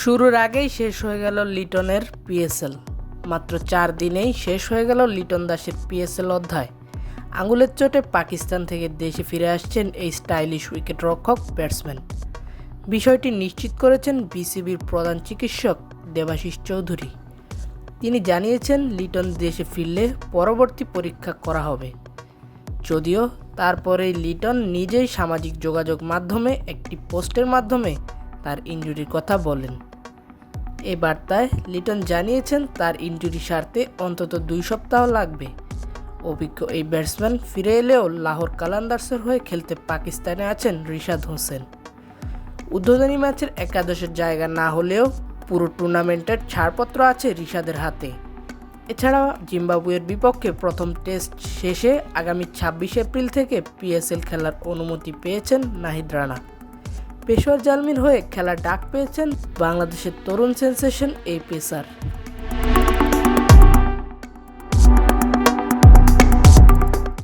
শুরুর আগেই শেষ হয়ে গেল লিটনের পিএসএল। মাত্র চার দিনেই শেষ হয়ে গেল লিটন দাসের পিএসএল অধ্যায়। আঙুলের চোটে পাকিস্তান থেকে দেশে ফিরে আসছেন এই স্টাইলিশ উইকেট রক্ষক ব্যাটসম্যান। বিষয়টি নিশ্চিত করেছেন বিসিবির প্রধান চিকিৎসক দেবাশিস চৌধুরী। তিনি জানিয়েছেন, লিটন দেশে ফিরলে পরবর্তী পরীক্ষা করা হবে। যদিও তারপরেই লিটন নিজেই সামাজিক যোগাযোগ মাধ্যমে, একটি পোস্টের মাধ্যমে তার ইনজুরির কথা বলেন। এই বার্তায় লিটন জানিয়েছেন, তার ইনজুরি সারতে অন্তত দুই সপ্তাহ লাগবে। অভিজ্ঞ এই ব্যাটসম্যান ফিরে এলেও লাহোর কালান্দার্সের হয়ে খেলতে পাকিস্তানে আছেন রিশাদ হোসেন। উদ্বোধনী ম্যাচের একাদশের জায়গা না হলেও পুরো টুর্নামেন্টের ছাড়পত্র আছে রিশাদের হাতে। এছাড়া জিম্বাবুয়ের বিপক্ষে প্রথম টেস্ট শেষে আগামী ছাব্বিশ এপ্রিল থেকে পিএসএল খেলার অনুমতি পেয়েছেন নাহিদ রানা। পেশোয়ার জালমির হয়ে খেলার ডাক পেয়েছেন বাংলাদেশের তরুণ সেন্সেশন এই পেসার